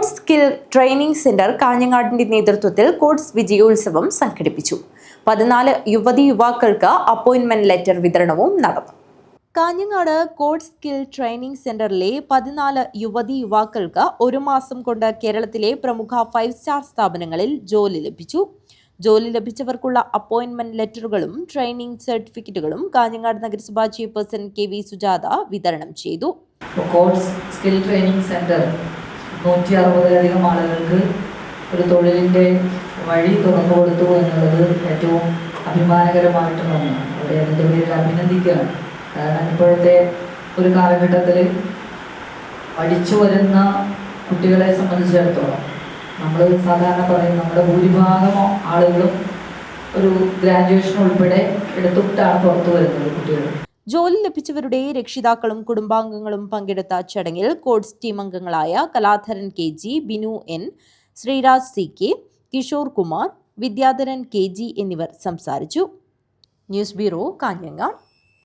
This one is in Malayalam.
കോഡ് സ്കിൽ ട്രെയിനിംഗ് സെന്റർ കാഞ്ഞങ്ങാടിന്റെ നേതൃത്വത്തിൽ കോഡ്സ് വിജയോത്സവം സംഘടിപ്പിച്ചു. പതിനാല് യുവതി യുവാക്കൾക്ക് അപ്പോയിന്റ്മെന്റ് ലെറ്റർ വിതരണവും നടന്നു. കാഞ്ഞങ്ങാട് കോഡ് സ്കിൽ ട്രെയിനിംഗ് സെന്ററിലെ പതിനാല് യുവതി യുവാക്കൾക്ക് ഒരു മാസം കൊണ്ട് കേരളത്തിലെ പ്രമുഖ ഫൈവ് സ്റ്റാർ സ്ഥാപനങ്ങളിൽ ജോലി ലഭിച്ചു. ജോലി ലഭിച്ചവർക്കുള്ള അപ്പോയിന്റ്മെന്റ് ലെറ്ററുകളും ട്രെയിനിംഗ് സർട്ടിഫിക്കറ്റുകളും കാഞ്ഞങ്ങാട് നഗരസഭാ ചെയർപേഴ്സൺ കെ വി സുജാത വിതരണം ചെയ്തു. കോഴ്സ് സ്കിൽ ട്രെയിനിങ് സെന്റർ നൂറ്റി അറുപതിലധികം ആളുകൾക്ക് ഒരു തൊഴിലിന്റെ വഴി തുറന്നു കൊടുത്തു എന്നുള്ളത് ഏറ്റവും അഭിമാനകരമായിട്ടുള്ള ഒന്നാണ് അവരെ അതിന്റെ പേരിൽ അഭിനന്ദിക്കുകയാണ്. കാരണം ഇപ്പോഴത്തെ ഒരു കാലഘട്ടത്തിൽ പഠിച്ചു വരുന്ന കുട്ടികളെ സംബന്ധിച്ചിടത്തോളം നമ്മൾ സാധാരണ പറയും നമ്മുടെ ഭൂരിഭാഗം ആളുകളും ഒരു ഗ്രാജുവേഷൻ ഉൾപ്പെടെ എടുത്തിട്ടാണ് പുറത്തു വരുന്നത് കുട്ടികൾ. ജോലി ലഭിച്ചവരുടെ രക്ഷിതാക്കളും കുടുംബാംഗങ്ങളും പങ്കെടുത്ത ചടങ്ങിൽ കോഡ്സ് ടീം അംഗങ്ങളായ Kaladharan K G Binu N Sreeraj C K Kishore Kumar Vidyadharan K G എന്നിവർ സംസാരിച്ചു. News bureau Kanhangad.